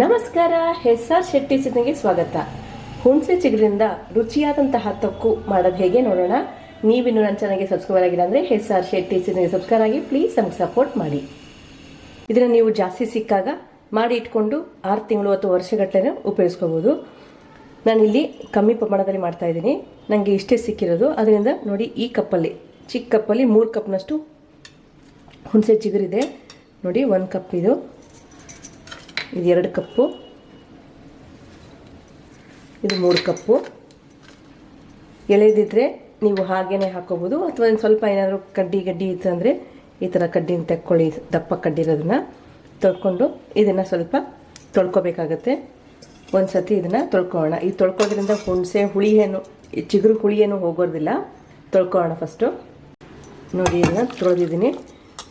ನಮಸ್ಕಾರ S R Shetty ಸಿದ್ನಿಗೆ ಸ್ವಾಗತ. ಹುಣಸೆ ಚಿಗುರಿಂದ ರುಚಿಯಾದಂತಹ ತಕ್ಕು ಮಾಡೋದು ಹೇಗೆ ನೋಡೋಣ? ನೀವಿನ್ನು ನನ್ನ ಚಾನಲ್ಗೆ ಸಬ್ಸ್ಕ್ರೈಬ್ ಆಗಿಲ್ಲ ಅಂದರೆ ಎಸ್ ಆರ್ ಶೆಟ್ಟಿ ಸಿದ್ನಿಗೆ ಸಬ್ಸ್ಕ್ರೈಬ್ ಆಗಿ ಪ್ಲೀಸ್ ನಮ್ಗೆ ಸಪೋರ್ಟ್ ಮಾಡಿ. ಇದನ್ನು ನೀವು ಜಾಸ್ತಿ ಸಿಕ್ಕಾಗ ಮಾಡಿ ಇಟ್ಕೊಂಡು ಆರು ತಿಂಗಳು ಅಥವಾ ವರ್ಷಗಟ್ಟಲೆ ಉಪಯೋಗಿಸ್ಕೋಬೋದು. ನಾನಿಲ್ಲಿ ಕಮ್ಮಿ ಪ್ರಮಾಣದಲ್ಲಿ ಮಾಡ್ತಾ ಇದ್ದೀನಿ. ನನಗೆ ಇಷ್ಟೇ ಸಿಕ್ಕಿರೋದು. ಅದರಿಂದ ನೋಡಿ ಈ ಕಪ್ಪಲ್ಲಿ, ಚಿಕ್ಕ ಕಪ್ಪಲ್ಲಿ ಮೂರು ಕಪ್ನಷ್ಟು ಹುಣಸೆ ಚಿಗುರಿದೆ. ನೋಡಿ, ಒಂದು ಕಪ್ ಇದು. ಇದು ಎರಡು ಕಪ್ಪು, ಇದು ಮೂರು ಕಪ್ಪು. ಎಳೆದಿದ್ರೆ ನೀವು ಹಾಗೇ ಹಾಕೋಬೋದು ಅಥವಾ ಒಂದು ಸ್ವಲ್ಪ ಏನಾದರೂ ಕಡ್ಡಿ ಗಡ್ಡಿ ಇತ್ತು ಅಂದರೆ ಈ ಥರ ಕಡ್ಡಿನ ತೆಕ್ಕೊಳ್ಳಿ, ದಪ್ಪ ಕಡ್ಡಿ ಇರೋದನ್ನ ತೊಳ್ಕೊಂಡು ಇದನ್ನು ಸ್ವಲ್ಪ ತೊಳ್ಕೊಬೇಕಾಗತ್ತೆ. ಒಂದು ಸತಿ ಇದನ್ನು ತೊಳ್ಕೊಳ್ಳೋಣ. ಈ ತೊಳ್ಕೋದ್ರಿಂದ ಹುಣಸೆ ಹುಳಿ ಏನು ಚಿಗುರು ಹುಳಿ ಏನು ಹೋಗೋದಿಲ್ಲ. ತೊಳ್ಕೊಳ್ಳೋಣ ಫಸ್ಟು ನೋಡಿ, ಇದನ್ನು ತೊಳೆದಿದ್ದೀನಿ.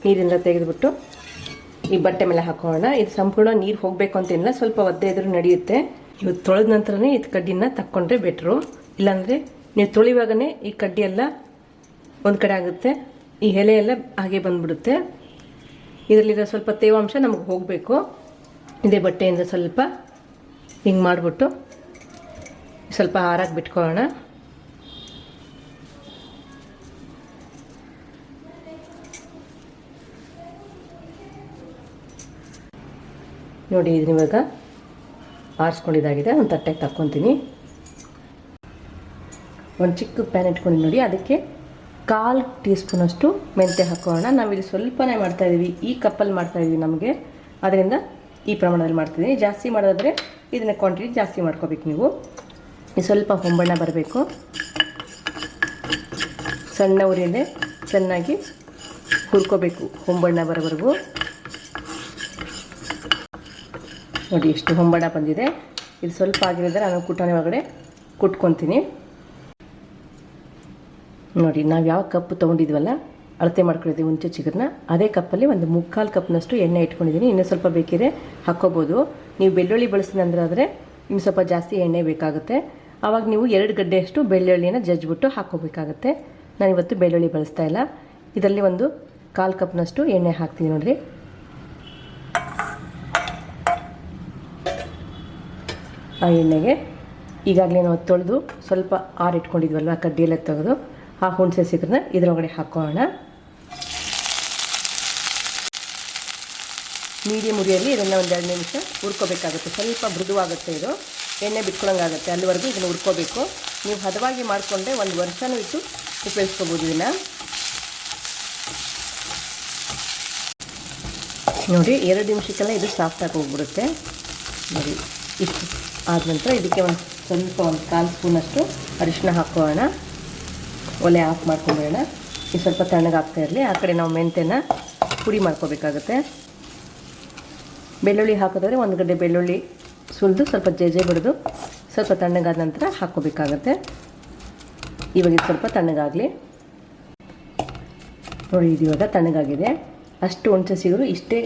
ನೀರಿಂದ ತೆಗೆದುಬಿಟ್ಟು ಈ ಬಟ್ಟೆ ಮೇಲೆ ಹಾಕೋಣ. ಇದು ಸಂಪೂರ್ಣ ನೀರು ಹೋಗಬೇಕು ಅಂತೇನಿಲ್ಲ ಸ್ವಲ್ಪ ಒದ್ದೆ ಇದ್ರೂ ನಡೆಯುತ್ತೆ. ಇವು ತೊಳೆದ ನಂತರನೇ ಇದು ಕಡ್ಡಿನ ತಕ್ಕೊಂಡ್ರೆ ಬೆಟ್ರು. ಇಲ್ಲಾಂದರೆ ನೀವು ತೊಳಿವಾಗನೇ ಈ ಕಡ್ಡಿ ಎಲ್ಲ ಒಂದು ಕಡೆ ಆಗುತ್ತೆ. ಈ ಎಲೆ ಎಲ್ಲ ಹಾಗೆ ಬಂದ್ಬಿಡುತ್ತೆ. ಇದರಲ್ಲಿರೋ ಸ್ವಲ್ಪ ತೇವಾಂಶ ನಮಗೆ ಹೋಗಬೇಕು. ಇದೇ ಬಟ್ಟೆಯಿಂದ ಸ್ವಲ್ಪ ಹಿಂಗೆ ಮಾಡಿಬಿಟ್ಟು ಸ್ವಲ್ಪ ಹಾರಾಗಿ ಬಿಟ್ಕೊಳ್ಳೋಣ. ನೋಡಿ ಇದನ್ನ ಇವಾಗ ಆರಿಸ್ಕೊಂಡಿದ್ದಾಗಿದೆ. ಒಂದು ತಟ್ಟೆಗೆ ತಕ್ಕೊತೀನಿ. ಒಂದು ಚಿಕ್ಕ ಪ್ಯಾನ್ ಇಟ್ಕೊಂಡು ನೋಡಿ. ಅದಕ್ಕೆ ಕಾಲು ಟೀ ಸ್ಪೂನಷ್ಟು ಮೆಂತ್ಯ ಹಾಕೋಣ. ನಾವಿಲ್ಲಿ ಸ್ವಲ್ಪನೇ ಮಾಡ್ತಾಯಿದ್ದೀವಿ ಈ ಕಪ್ಪಲ್ಲಿ ಮಾಡ್ತಾಯಿದ್ದೀವಿ ನಮಗೆ. ಅದರಿಂದ ಈ ಪ್ರಮಾಣದಲ್ಲಿ ಮಾಡ್ತಿದ್ದೀನಿ. ಜಾಸ್ತಿ ಮಾಡೋದಾದರೆ ಇದನ್ನ ಕ್ವಾಂಟಿಟಿ ಜಾಸ್ತಿ ಮಾಡ್ಕೋಬೇಕು ನೀವು. ಸ್ವಲ್ಪ ಹೊಂಬಣ್ಣ ಬರಬೇಕು. ಸಣ್ಣ ಉರಿಯಲ್ಲೇ ಚೆನ್ನಾಗಿ ಹುರ್ಕೋಬೇಕು. ಹೊಂಬಣ್ಣ ಬರೋವರೆಗೂ. ನೋಡಿ ಎಷ್ಟು ಹೊಂಬಡ ಬಂದಿದೆ. ಇದು ಸ್ವಲ್ಪ ಆಗಿರೋದ್ರೆ ನಾನು ಕುಟಾಣಿ ಒಳಗಡೆ ಕುಟ್ಕೊತೀನಿ. ನೋಡಿ, ನಾವು ಯಾವ ಕಪ್ ತೊಗೊಂಡಿದ್ವಲ್ಲ, ಅಳತೆ ಮಾಡ್ಕೊಂಡಿದ್ದೀವಿ ಹುಂಚೆ ಚಿಗರ್ನ, ಅದೇ ಕಪ್ಪಲ್ಲಿ ಒಂದು ಮುಕ್ಕಾಲು ಕಪ್ನಷ್ಟು ಎಣ್ಣೆ ಇಟ್ಕೊಂಡಿದ್ದೀನಿ. ಇನ್ನೂ ಸ್ವಲ್ಪ ಬೇಕಿದ್ರೆ ಹಾಕ್ಕೋಬೋದು. ನೀವು ಬೆಳ್ಳುಳ್ಳಿ ಬಳಸಿದಂದ್ರೆ ಇನ್ನು ಸ್ವಲ್ಪ ಜಾಸ್ತಿ ಎಣ್ಣೆ ಬೇಕಾಗುತ್ತೆ. ಆವಾಗ ನೀವು ಎರಡು ಗಡ್ಡೆಯಷ್ಟು ಬೆಳ್ಳುಳ್ಳಿನ ಜಜ್ಜಿಬಿಟ್ಟು ಹಾಕ್ಕೋಬೇಕಾಗತ್ತೆ. ನಾನು ಇವತ್ತು ಬೆಳ್ಳುಳ್ಳಿ ಬಳಸ್ತಾ ಇಲ್ಲ. ಇದರಲ್ಲಿ ಒಂದು ಕಾಲು ಕಪ್ನಷ್ಟು ಎಣ್ಣೆ ಹಾಕ್ತೀನಿ ನೋಡಿರಿ. ಆ ಎಣ್ಣೆಗೆ ಈಗಾಗಲೇ ನಾವು ತೊಳೆದು ಸ್ವಲ್ಪ ಆರಿಟ್ಕೊಂಡಿದ್ವಲ್ವ, ಕಡ್ಡಿಯೆಲ್ಲ ತೆಗೆದು, ಆ ಹುಣಸೆ ಸಿಕ್ಕರನ್ನ ಇದರೊಳಗಡೆ ಹಾಕೋಣ. ಮೀಡಿಯಮ್ ಉರಿಯಲ್ಲಿ ಇದನ್ನು ಒಂದು ಎರಡು ನಿಮಿಷ ಹುರ್ಕೋಬೇಕಾಗುತ್ತೆ. ಸ್ವಲ್ಪ ಮೃದುವಾಗುತ್ತೆ ಇದು. ಎಣ್ಣೆ ಬಿಟ್ಕೊಳಂಗಾಗುತ್ತೆ. ಅಲ್ಲಿವರೆಗೂ ಇದನ್ನು ಹುರ್ಕೋಬೇಕು. ನೀವು ಹದವಾಗಿ ಮಾಡಿಕೊಂಡ್ರೆ ಒಂದು ವರ್ಷನೂ ಇಟ್ಟು ಉಪಯೋಗಿಸ್ಕೋಬೋದು ಇದನ್ನು. ನೋಡಿ, ಎರಡು ನಿಮಿಷಕ್ಕೆಲ್ಲ ಇದು ಸಾಫ್ಟಾಗಿ ಹೋಗ್ಬಿಡುತ್ತೆ. ನೋಡಿ, ಇಷ್ಟು. ಆದ ನಂತರ ಇದಕ್ಕೆ ಒಂದು ಸ್ವಲ್ಪ ಒಂದು ಕಾಲು ಸ್ಪೂನಷ್ಟು ಅರಿಶಿನ ಹಾಕೋಣ. ಒಲೆ ಆಫ್ ಮಾಡ್ಕೊಂಬಿಡೋಣ. ಇದು ಸ್ವಲ್ಪ ತಣ್ಣಗಾಗ್ತಾ ಇರಲಿ. ಆ ಕಡೆ ನಾವು ಮೆಂತೆನ ಪುಡಿ ಮಾಡ್ಕೋಬೇಕಾಗುತ್ತೆ. ಬೆಳ್ಳುಳ್ಳಿ ಹಾಕೋದಾದ್ರೆ ಒಂದು ಗಡ್ಡೆ ಬೆಳ್ಳುಳ್ಳಿ ಸುಲಿದು, ಸ್ವಲ್ಪ ಜೇಜೆ ಬಿಡಿದು ಸ್ವಲ್ಪ ತಣ್ಣಗಾದ ನಂತರ ಹಾಕ್ಕೋಬೇಕಾಗತ್ತೆ ಇವಾಗ ಇದು ಸ್ವಲ್ಪ ತಣ್ಣಗಾಗಲಿ. ನೋಡಿ, ಇದು ಇವಾಗ ತಣ್ಣಗಾಗಿದೆ. ಅಷ್ಟು ಹುಣಸೆ ಸಿಗರು ಇಷ್ಟೇ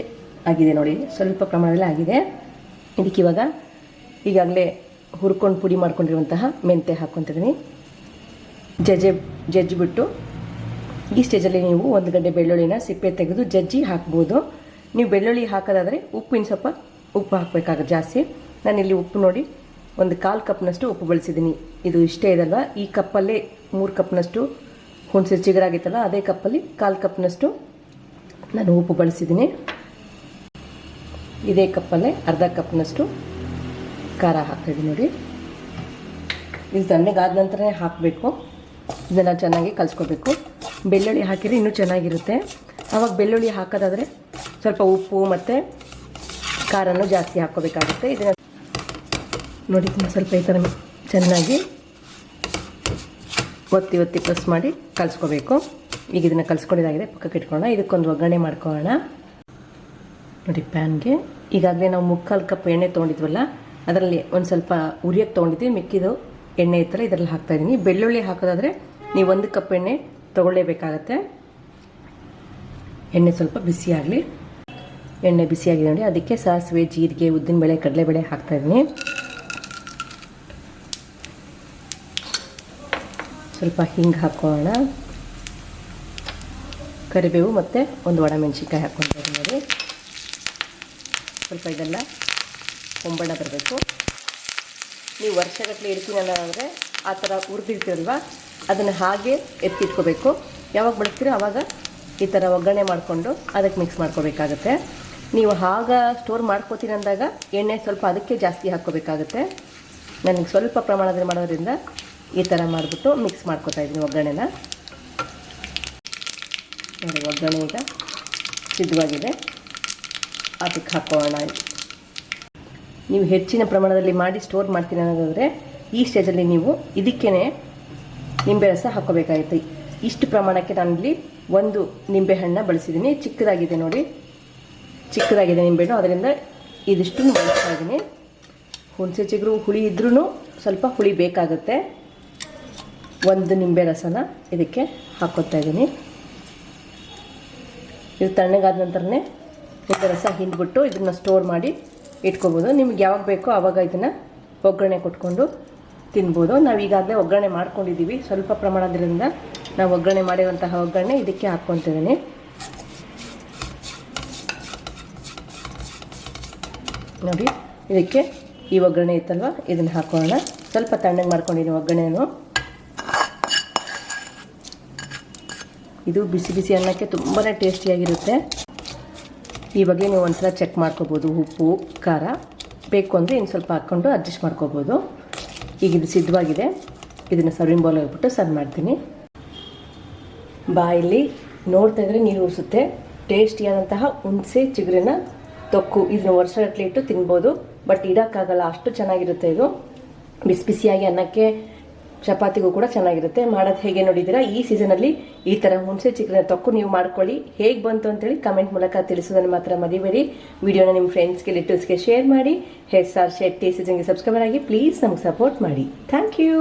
ಆಗಿದೆ ನೋಡಿ. ಸ್ವಲ್ಪ ಪ್ರಮಾಣದಲ್ಲಿ ಆಗಿದೆ. ಇದಕ್ಕೆ ಇವಾಗ ಈಗಾಗಲೇ ಹುರ್ಕೊಂಡು ಪುಡಿ ಮಾಡ್ಕೊಂಡಿರುವಂತಹ ಮೆಂತೆ ಹಾಕ್ಕೊತಿದ್ದೀನಿ. ಜಜ್ಜೆ, ಜಜ್ಜಿಬಿಟ್ಟು ಈ ಸ್ಟೇಜಲ್ಲಿ ನೀವು ಒಂದು ಗಂಟೆ ಬೆಳ್ಳುಳ್ಳಿನ ಸಿಪ್ಪೆ ತೆಗೆದು ಜಜ್ಜಿ ಹಾಕ್ಬೋದು. ನೀವು ಬೆಳ್ಳುಳ್ಳಿ ಹಾಕೋದಾದರೆ ಉಪ್ಪಿನ ಸ್ವಲ್ಪ ಉಪ್ಪು ಹಾಕಬೇಕಾಗುತ್ತೆ ಜಾಸ್ತಿ. ನಾನಿಲ್ಲಿ ಉಪ್ಪು ನೋಡಿ ಒಂದು ಕಾಲು ಕಪ್ನಷ್ಟು ಉಪ್ಪು ಬಳಸಿದ್ದೀನಿ. ಇದು ಇಷ್ಟೇ ಇದಲ್ವ? ಈ ಕಪ್ಪಲ್ಲೇ ಮೂರು ಕಪ್ನಷ್ಟು ಹುಣಸೆ ಚಿಗುರಾಗಿತ್ತಲ್ಲ, ಅದೇ ಕಪ್ಪಲ್ಲಿ ಕಾಲು ಕಪ್ನಷ್ಟು ನಾನು ಉಪ್ಪು ಬಳಸಿದ್ದೀನಿ. ಇದೇ ಕಪ್ಪಲ್ಲೇ ಅರ್ಧ ಕಪ್ನಷ್ಟು ಖಾರ ಹಾಕ್ತಾಯಿದ್ದೀನಿ ನೋಡಿ. ಇದು ತಣ್ಣಗಾದ ನಂತರನೇ ಹಾಕಬೇಕು. ಇದನ್ನು ಚೆನ್ನಾಗಿ ಕಲಿಸ್ಕೋಬೇಕು. ಬೆಳ್ಳುಳ್ಳಿ ಹಾಕಿದರೆ ಇನ್ನೂ ಚೆನ್ನಾಗಿರುತ್ತೆ. ಆವಾಗ ಬೆಳ್ಳುಳ್ಳಿ ಹಾಕೋದಾದರೆ ಸ್ವಲ್ಪ ಉಪ್ಪು ಮತ್ತು ಖಾರನೂ ಜಾಸ್ತಿ ಹಾಕ್ಕೋಬೇಕಾಗುತ್ತೆ. ಇದನ್ನು ನೋಡಿ ಸ್ವಲ್ಪ ಈ ಥರ ಚೆನ್ನಾಗಿ ಒತ್ತಿ ಒತ್ತಿ ಪ್ರೆಸ್ ಮಾಡಿ ಕಲಿಸ್ಕೋಬೇಕು. ಈಗ ಇದನ್ನು ಕಲಿಸ್ಕೊಂಡಿದ್ದಾಗಿದೆ, ಪಕ್ಕಕ್ಕೆ ಇಟ್ಕೊಳ್ಳೋಣ. ಇದಕ್ಕೊಂದು ಒಗ್ಗರಣೆ ಮಾಡ್ಕೊಳ್ಳೋಣ. ನೋಡಿ, ಪ್ಯಾನ್ಗೆ ಈಗಾಗಲೇ ನಾವು ಮುಕ್ಕಾಲು ಕಪ್ ಎಣ್ಣೆ ತೊಗೊಂಡಿದ್ವಲ್ಲ ಅದರಲ್ಲಿ ಒಂದು ಸ್ವಲ್ಪ ಉರಿಯಕ್ಕೆ ತೊಗೊಂಡಿದ್ವಿ ಮಿಕ್ಕಿದು ಎಣ್ಣೆ ಇತ್ತಲ್ಲ ಇದರಲ್ಲಿ ಹಾಕ್ತಾಯಿದ್ದೀನಿ ಬೆಳ್ಳುಳ್ಳಿ ಹಾಕೋದಾದರೆ ನೀವು ಒಂದು ಕಪ್ ಎಣ್ಣೆ ತೊಗೊಳ್ಳೇಬೇಕಾಗತ್ತೆ. ಎಣ್ಣೆ ಸ್ವಲ್ಪ ಬಿಸಿಯಾಗಲಿ ಎಣ್ಣೆ ಬಿಸಿಯಾಗಿದೆ ನೋಡಿ, ಅದಕ್ಕೆ ಸಾಸಿವೆ, ಜೀರಿಗೆ ಉದ್ದಿನಬೇಳೆ ಕಡಲೆಬೇಳೆ ಹಾಕ್ತಾಯಿದ್ದೀನಿ ಸ್ವಲ್ಪ ಹಿಂಗೆ ಹಾಕೋಣ. ಕರಿಬೇವು ಮತ್ತು ಒಂದು ಒಣಮೆಣ್ಸಿನ್ಕಾಯಿ ಇದ್ದೀನಿ ನೋಡಿ. ಸ್ವಲ್ಪ ಇದೆಲ್ಲ ಹೊಂಬಣ್ಣ ಬರಬೇಕು. ನೀವು ವರ್ಷಗಟ್ಟಲೆ ಇಡ್ತೀನಿ ಅನ್ನೋದಾದರೆ ಆ ಥರ ಹುರಿದಿರ್ತೀರಲ್ವ ಅದನ್ನು ಹಾಗೆ ಎತ್ತಿಟ್ಕೋಬೇಕು. ಯಾವಾಗ ಬಳಸ್ತೀರೋ ಆವಾಗ ಈ ಥರ ಒಗ್ಗರಣೆ ಮಾಡಿಕೊಂಡು ಅದಕ್ಕೆ ಮಿಕ್ಸ್ ಮಾಡ್ಕೋಬೇಕಾಗತ್ತೆ. ನೀವು ಆಗ ಸ್ಟೋರ್ ಮಾಡ್ಕೋತೀನಿ ಅಂದಾಗ ಎಣ್ಣೆ ಸ್ವಲ್ಪ ಅದಕ್ಕೆ ಜಾಸ್ತಿ ಹಾಕ್ಕೋಬೇಕಾಗತ್ತೆ. ನನಗೆ ಸ್ವಲ್ಪ ಪ್ರಮಾಣದಲ್ಲಿ ಮಾಡೋದ್ರಿಂದ ಈ ಥರ ಮಾಡಿಬಿಟ್ಟು ಮಿಕ್ಸ್ ಮಾಡ್ಕೋತಾ ಇದ್ದೀನಿ ಒಗ್ಗರಣೆನ. ನೋಡಿ, ಒಗ್ಗರಣೆ ಈಗ ಸಿದ್ಧವಾಗಿದೆ. ಅದಕ್ಕೆ ಹಾಕೋಣ. ನೀವು ಹೆಚ್ಚಿನ ಪ್ರಮಾಣದಲ್ಲಿ ಮಾಡಿ ಸ್ಟೋರ್ ಮಾಡ್ತೀನಿ ಅನ್ನೋದಾದರೆ, ಈ ಸ್ಟೇಜಲ್ಲಿ ನೀವು ಇದಕ್ಕೇ ನಿಂಬೆ ರಸ ಹಾಕೋಬೇಕಾಗುತ್ತೆ ಇಷ್ಟು ಪ್ರಮಾಣಕ್ಕೆ ನಾನಿಲ್ಲಿ ಒಂದು ನಿಂಬೆಹಣ್ಣ ಬಳಸಿದ್ದೀನಿ. ಚಿಕ್ಕದಾಗಿದೆ ನೋಡಿ. ಚಿಕ್ಕದಾಗಿದೆ ನಿಂಬೆಹಣ್ಣು ಅದರಿಂದ ಇದಿಷ್ಟು ಬಳಸ್ತಾ ಇದ್ದೀನಿ. ಹುಣಸೆ ಚಿಗುರು, ಹುಳಿ ಇದ್ರೂ ಸ್ವಲ್ಪ ಹುಳಿ ಬೇಕಾಗುತ್ತೆ. ಒಂದು ನಿಂಬೆ ರಸನ ಇದಕ್ಕೆ ಹಾಕೋತಾ ಇದ್ದೀನಿ. ಇದು ತಣ್ಣಗಾದ ನಂತರನೇ ನಿಂಬೆ ರಸ ಹಿಂದ್ಬಿಟ್ಟು ಇದನ್ನು ಸ್ಟೋರ್ ಮಾಡಿ ಇಟ್ಕೋಬೋದು. ನಿಮ್ಗೆ ಯಾವಾಗ ಬೇಕೋ ಆವಾಗ ಇದನ್ನು ಒಗ್ಗರಣೆ ಕೊಟ್ಕೊಂಡು ತಿನ್ಬೋದು. ನಾವು ಈಗಾಗಲೇ ಒಗ್ಗರಣೆ ಮಾಡ್ಕೊಂಡಿದ್ದೀವಿ. ಸ್ವಲ್ಪ ಪ್ರಮಾಣದಿಂದ ನಾವು ಒಗ್ಗರಣೆ ಮಾಡಿರುವಂತಹ ಒಗ್ಗರಣೆ ಇದಕ್ಕೆ ಹಾಕ್ಕೊತಿದ್ದೀನಿ. ನೋಡಿ, ಇದಕ್ಕೆ ಈ ಒಗ್ಗರಣೆ ಇತ್ತಲ್ವ? ಇದನ್ನು ಹಾಕೋಣ. ಸ್ವಲ್ಪ ತಣ್ಣಗೆ ಮಾಡ್ಕೊಂಡಿದ್ದೀನಿ ಒಗ್ಗರಣೆನು ಇದು ಬಿಸಿ ಬಿಸಿ ಅನ್ನಕ್ಕೆ ತುಂಬಾ ಟೇಸ್ಟಿಯಾಗಿರುತ್ತೆ. ಈ ಬಗ್ಗೆ ನೀವು ಒಂದ್ಸಲ ಚೆಕ್ ಮಾಡ್ಕೋಬೋದು. ಉಪ್ಪು, ಖಾರ ಬೇಕು ಅಂದರೆ ಇನ್ನು ಸ್ವಲ್ಪ ಹಾಕ್ಕೊಂಡು ಅಡ್ಜಸ್ಟ್ ಮಾಡ್ಕೋಬೋದು. ಈಗ ಇದು ಸಿದ್ಧವಾಗಿದೆ. ಇದನ್ನು ಸರ್ವಿಂಗ್ ಬೌಲ್ ಹೋಗ್ಬಿಟ್ಟು ಸರ್ವ್ ಮಾಡ್ತೀನಿ. ಬಾಯಲ್ಲಿ ನೋಡ್ತಾ ಇದ್ರೆ ನೀರು ಉರಿಸುತ್ತೆ. ಟೇಸ್ಟಿಯಾದಂತಹ ಹುಣಸೆ ಚಿಗುರಿನ ತೊಕ್ಕು. ಇದನ್ನು ವರ್ಷಗಟ್ಟಲೆ ಇಟ್ಟು ತಿನ್ಬೋದು. ಬಟ್ ಇಡೋಕ್ಕಾಗಲ್ಲ. ಅಷ್ಟು ಚೆನ್ನಾಗಿರುತ್ತೆ ಇದು. ಬಿಸಿ ಬಿಸಿಯಾಗಿ ಅನ್ನಕ್ಕೆ ಚಪಾತಿಗೂ ಕೂಡ ಚೆನ್ನಾಗಿರುತ್ತೆ. ಮಾಡೋದು ಹೇಗೆ ನೋಡಿದ್ದೀರಾ? ಈ ಸೀಸನಲ್ಲಿ ಈ ಥರ ಹುಣಸೆ ಚಿಕನ್ ತೊಕ್ಕು ನೀವು ಮಾಡ್ಕೊಳ್ಳಿ. ಹೇಗೆ ಬಂತು ಅಂತೇಳಿ ಕಮೆಂಟ್ ಮೂಲಕ ತಿಳಿಸೋದನ್ನು ಮಾತ್ರ ಮರಿಬೇಡಿ. ವಿಡಿಯೋನ ನಿಮ್ಮ ಫ್ರೆಂಡ್ಸ್ಗೆ ಲಿಟಲ್ಸ್ಗೆ ಶೇರ್ ಮಾಡಿ. ಹೆಸ್ ಆರ್ ಶೆಟ್ಟಿ ಸೀಸನ್ಗೆ ಸಬ್ಸ್ಕ್ರೈಬರ್ ಆಗಿ ಪ್ಲೀಸ್ ನಮ್ಗೆ ಸಪೋರ್ಟ್ ಮಾಡಿ. Thank you